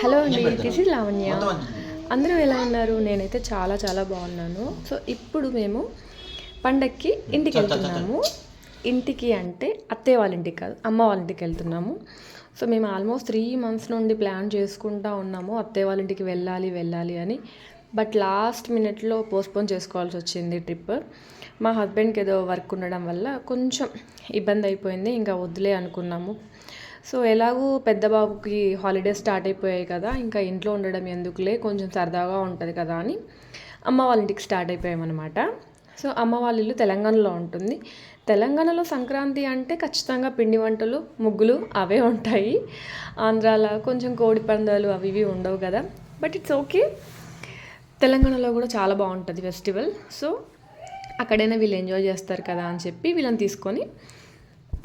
Hello అండి this is Lavanya. అందరూ ఎలా ఉన్నారు? నేనైతే చాలా చాలా బాగున్నాను. సో ఇప్పుడు మేము పండక్కి ఇంటికి వెళ్తున్నాము. ఇంటికి అంటే అత్తయ్య వాళ్ళ ఇంటికి కాదు అమ్మ వాళ్ళ ఇంటికి వెళ్తున్నాము. సో మేము ఆల్మోస్ట్ త్రీ మంత్స్ నుండి ప్లాన్ చేసుకుంటా ఉన్నాము అత్తయ్య వాళ్ళ ఇంటికి వెళ్ళాలి వెళ్ళాలి అని. బట్ లాస్ట్ మినిట్లో పోస్ట్పోన్ చేసుకోవాల్సి వచ్చింది ట్రిప్ మా హస్బెండ్కి ఏదో వర్క్ ఉండడం వల్ల కొంచెం ఇబ్బంది అయిపోయింది ఇంకా వద్దులే అనుకున్నాము. సో ఎలాగూ పెద్ద బాబుకి హాలిడేస్ స్టార్ట్ అయిపోయాయి కదా ఇంకా ఇంట్లో ఉండడం ఎందుకులే కొంచెం సరదాగా ఉంటుంది కదా అని అమ్మ వాళ్ళ ఇంటికి స్టార్ట్ అయిపోయామన్నమాట. సో అమ్మ వాళ్ళ ఇల్లు తెలంగాణలో ఉంటుంది. తెలంగాణలో సంక్రాంతి అంటే ఖచ్చితంగా పిండి వంటలు ముగ్గులు అవే ఉంటాయి. ఆంధ్రాలో కొంచెం కోడి పందాలు అవి ఇవి ఉండవు కదా బట్ ఇట్స్ ఓకే తెలంగాణలో కూడా చాలా బాగుంటుంది ఫెస్టివల్. సో అక్కడైనా వీళ్ళు ఎంజాయ్ చేస్తారు కదా అని చెప్పి వీళ్ళని తీసుకొని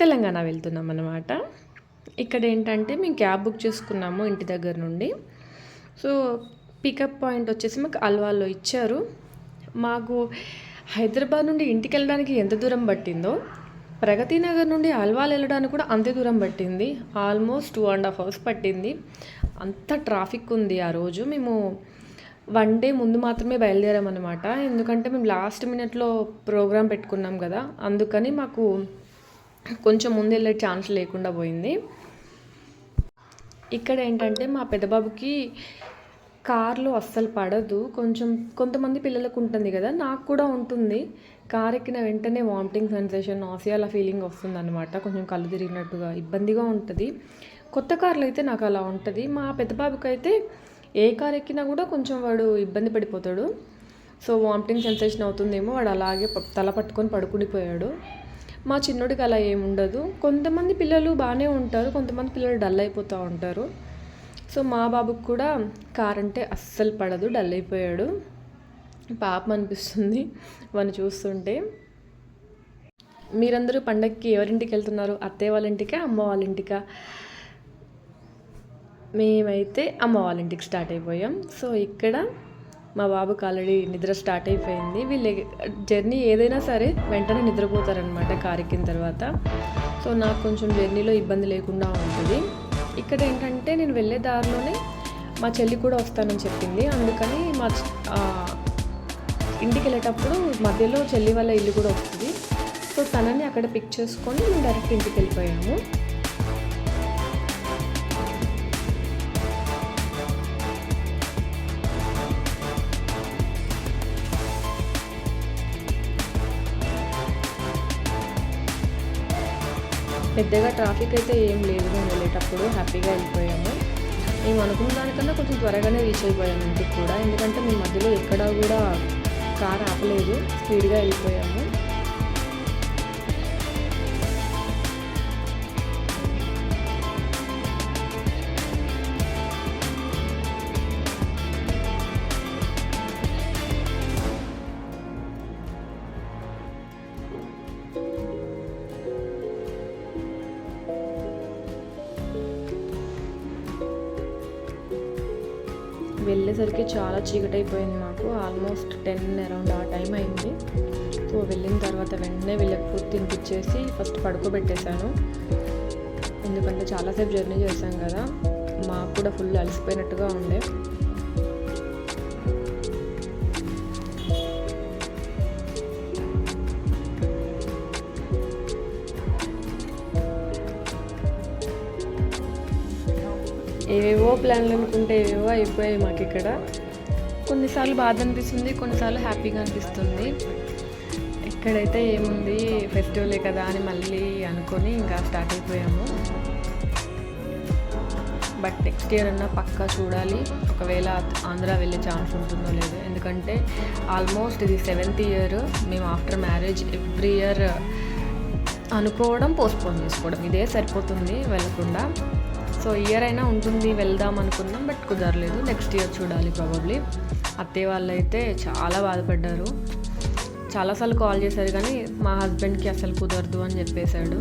తెలంగాణ వెళ్తున్నాం అన్నమాట ఇక్కడ ఏంటంటే మేము క్యాబ్ బుక్ చేసుకున్నాము ఇంటి దగ్గర నుండి. సో పికప్ పాయింట్ వచ్చేసి మాకు అల్వాలో ఇచ్చారు. మాకు హైదరాబాద్ నుండి ఇంటికి వెళ్ళడానికి ఎంత దూరం పట్టిందో ప్రగతి నగర్ నుండి అల్వాల్ వెళ్ళడానికి కూడా అంతే దూరం పట్టింది. Almost two and half hours పట్టింది. అంత ట్రాఫిక్ ఉంది ఆ రోజు. మేము వన్ డే ముందు మాత్రమే బయలుదేరామన్నమాట. ఎందుకంటే మేము లాస్ట్ మినిట్లో ప్రోగ్రామ్ పెట్టుకున్నాం కదా అందుకని మాకు కొంచెం ముందు వెళ్ళే ఛాన్స్ లేకుండా పోయింది. ఇక్కడ ఏంటంటే మా పెద్దబాబుకి కార్లో అస్సలు పడదు. కొంచెం కొంతమంది పిల్లలకు ఉంటుంది కదా నాకు కూడా ఉంటుంది. కార్ ఎక్కిన వెంటనే వామిటింగ్ సెన్సేషన్ ఆసియాల ఫీలింగ్ వస్తుంది అనమాట కొంచెం కళ్ళు తిరిగినట్టుగా ఇబ్బందిగా ఉంటుంది. కొత్త కార్లు అయితే నాకు అలా ఉంటుంది. మా పెద్ద బాబుకి అయితే ఏ కార్ ఎక్కినా కూడా కొంచెం వాడు ఇబ్బంది పడిపోతాడు. సో వామిటింగ్ సెన్సేషన్ అవుతుందేమో వాడు అలాగే ప- తల పట్టుకొని పడుకునిపోయాడు మా చిన్నోడికి అలా ఏముండదు కొంతమంది పిల్లలు బాగానే ఉంటారు కొంతమంది పిల్లలు డల్ అయిపోతూ ఉంటారు. సో మా బాబుకి కూడా కార్ అంటే అస్సలు పడదు డల్ అయిపోయాడు. పాపం అనిపిస్తుంది వాడిని చూస్తుంటే. మీరందరూ పండగకి ఎవరింటికి వెళ్తున్నారు? అత్తయ్య వాళ్ళ ఇంటికా అమ్మ వాళ్ళ ఇంటికా? మేమైతే అమ్మ వాళ్ళ ఇంటికి స్టార్ట్ అయిపోయాం. సో ఇక్కడ మా బాబుకి ఆల్రెడీ నిద్ర స్టార్ట్ అయిపోయింది. వీళ్ళు జర్నీ ఏదైనా సరే వెంటనే నిద్రపోతారనమాట కారు ఎక్కిన తర్వాత. సో నాకు కొంచెం జర్నీలో ఇబ్బంది లేకుండా ఉంటుంది. ఇక్కడ ఏంటంటే నేను వెళ్ళే దారిలోనే మా చెల్లి కూడా వస్తానని చెప్పింది. అందుకని మా ఇంటికి వెళ్ళేటప్పుడు మధ్యలో చెల్లి వాళ్ళ ఇల్లు కూడా వస్తుంది. సో తనని అక్కడ పిక్ చేసుకొని మేము డైరెక్ట్ ఇంటికి వెళ్ళిపోయాము. పెద్దగా ట్రాఫిక్ అయితే ఏం లేదు. మేము వెళ్ళేటప్పుడు హ్యాపీగా వెళ్ళిపోయాము. మేము అనుకున్న దానికన్నా కొంచెం త్వరగానే రీచ్ అయిపోయాము ఇంటికి కూడా. ఎందుకంటే మేము మధ్యలో ఎక్కడా కూడా కార్ ఆపలేదు. స్పీడ్గా వెళ్ళిపోయాము. వెళ్ళేసరికి చాలా చీకటి అయిపోయింది మాకు. ఆల్మోస్ట్ టెన్ అరౌండ్ ఆ టైం అయింది. సో వెళ్ళిన తర్వాత వెంటనే వీళ్ళకి ఫుడ్ తినిపించేసి ఫస్ట్ పడుకోబెట్టేశాను. ఎందుకంటే చాలాసేపు జర్నీ చేశాం కదా. మాకు కూడా ఫుల్ అలసిపోయినట్టుగా ఉండే. ప్లాన్లు అనుకుంటే ఏవో అయిపోయాయి మాకు ఇక్కడ కొన్నిసార్లు బాధ అనిపిస్తుంది కొన్నిసార్లు హ్యాపీగా అనిపిస్తుంది. ఎక్కడైతే ఏముంది ఫెస్టివలే కదా అని మళ్ళీ అనుకొని ఇంకా స్టార్ట్ అయిపోయాము. బట్ నెక్స్ట్ ఇయర్ అన్నా పక్కా చూడాలి. ఒకవేళ ఆంధ్ర వెళ్ళే ఛాన్స్ ఉంటుందో లేదో. ఎందుకంటే ఆల్మోస్ట్ ఇది సెవెంత్ ఇయర్. మేము ఆఫ్టర్ మ్యారేజ్ ఎవ్రీ ఇయర్ అనుకోవడం పోస్ట్పోన్ చేసుకోవడం. ఇదే సరిపోతుంది వెళ్ళకుండా. సో ఇయర్ అయినా ఉంటుంది వెళ్దాం అనుకున్నాం బట్ కుదరలేదు. నెక్స్ట్ ఇయర్ చూడాలి ప్రాబబ్లీ అత్తయ్య వాళ్ళు అయితే చాలా బాధపడ్డారు. చాలాసార్లు కాల్ చేశారు కానీ మా హస్బెండ్కి అసలు కుదరదు అని చెప్పేశాడు.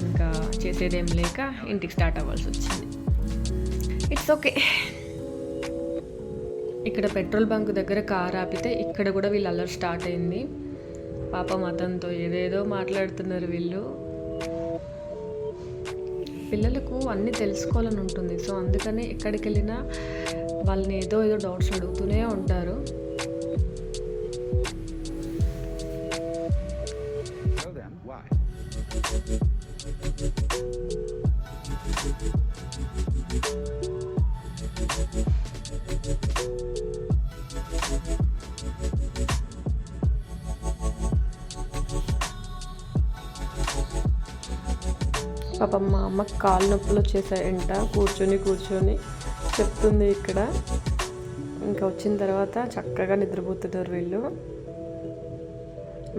ఇంకా చేసేదేం లేక ఇంటికి స్టార్ట్ అవ్వాల్సి వచ్చింది. ఇట్స్ ఓకే ఇక్కడ పెట్రోల్ బంక్ దగ్గర కార్ ఆపితే ఇక్కడ కూడా వీళ్ళు అల్లరి స్టార్ట్ అయింది. పాపం అతనితో ఏదేదో మాట్లాడుతున్నారు వీళ్ళు. పిల్లలకు అన్నీ తెలుసుకోవాలని ఉంటుంది సో అందుకని ఎక్కడికి వెళ్ళినా వాళ్ళని ఏదో ఏదో డౌట్స్ అడుగుతూనే ఉంటారు Thank you. పాపం మా అమ్మ కాలు నొప్పులు వచ్చేసాయంట. కూర్చొని కూర్చొని చెప్తుంది ఇక్కడ. ఇంకా వచ్చిన తర్వాత చక్కగా నిద్రపోతున్నారు వీళ్ళు.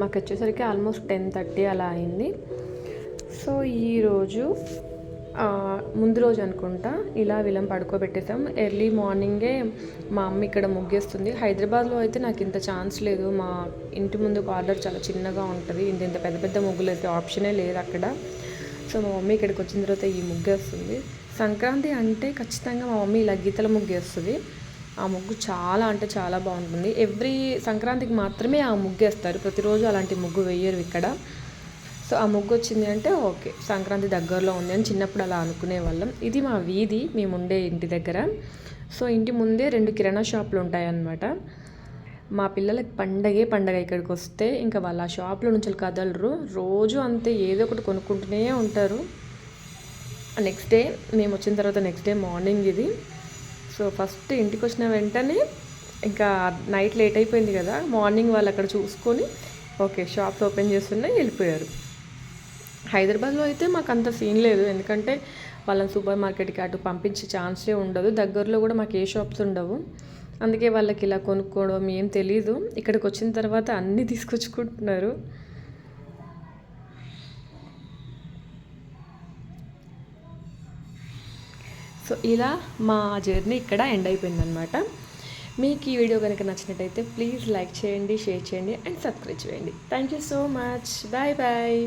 మాకు వచ్చేసరికి ఆల్మోస్ట్ టెన్ థర్టీ అలా అయింది. సో ఈరోజు ముందు రోజు అనుకుంటా ఇలా వీళ్ళని పడుకోబెట్టేసాం. ఎర్లీ మార్నింగే మా అమ్మ ఇక్కడ ముగ్గేస్తుంది. హైదరాబాద్లో అయితే నాకు ఇంత ఛాన్స్ లేదు. మా ఇంటి ముందు ఆర్డర్ చాలా చిన్నగా ఉంటుంది. ఇంత ఇంత పెద్ద పెద్ద ముగ్గులు అయితే ఆప్షనే లేదు అక్కడ. సో మా మమ్మీ ఇక్కడికి వచ్చిన తర్వాత ఈ ముగ్గు వేస్తుంది. సంక్రాంతి అంటే ఖచ్చితంగా మా మమ్మీ ఇలా గీతల ముగ్గు వేస్తుంది. ఆ ముగ్గు చాలా అంటే చాలా బాగుంటుంది. ఎవ్రీ సంక్రాంతికి మాత్రమే ఆ ముగ్గు వేస్తారు. ప్రతిరోజు అలాంటి ముగ్గు వేయరు ఇక్కడ. సో ఆ ముగ్గు వచ్చింది అంటే ఓకే సంక్రాంతి దగ్గరలో ఉంది అని చిన్నప్పుడు అలా అనుకునే వాళ్ళం. ఇది మా వీధి మేము ఉండే ఇంటి దగ్గర. సో ఇంటి ముందే రెండు కిరాణా షాపులు ఉంటాయన్నమాట. మా పిల్లలకి పండగే పండగ ఇక్కడికి వస్తే ఇంకా వాళ్ళ ఆ షాప్లో నుంచి కదలరు. రోజు అంతే ఏదో ఒకటి కొనుక్కుంటూనే ఉంటారు. నెక్స్ట్ డే మేము వచ్చిన తర్వాత నెక్స్ట్ డే మార్నింగ్ ఇది. సో ఫస్ట్ ఇంటికి వచ్చిన వెంటనే ఇంకా నైట్ లేట్ అయిపోయింది కదా మార్నింగ్ వాళ్ళు అక్కడ చూసుకొని ఓకే షాప్స్ ఓపెన్ చేస్తున్నాయి వెళ్ళిపోయారు. హైదరాబాద్లో అయితే మాకు అంత సీన్ లేదు. ఎందుకంటే వాళ్ళని సూపర్ మార్కెట్కి అటు పంపించే ఛాన్సే ఉండదు. దగ్గరలో కూడా మాకు ఏ షాప్స్ ఉండవు. అందుకే వాళ్ళకి ఇలా కొనుక్కోవడం ఏం తెలీదు. ఇక్కడికి వచ్చిన తర్వాత అన్నీ తీసుకొచ్చుకుంటున్నారు. సో ఇలా మా జర్నీ ఇక్కడ ఎండ్ అయిపోయిందనమాట మీకు ఈ వీడియో కనుక నచ్చినట్టయితే ప్లీజ్ లైక్ చేయండి షేర్ చేయండి అండ్ సబ్స్క్రైబ్ చేయండి. Thank you so much. Bye bye.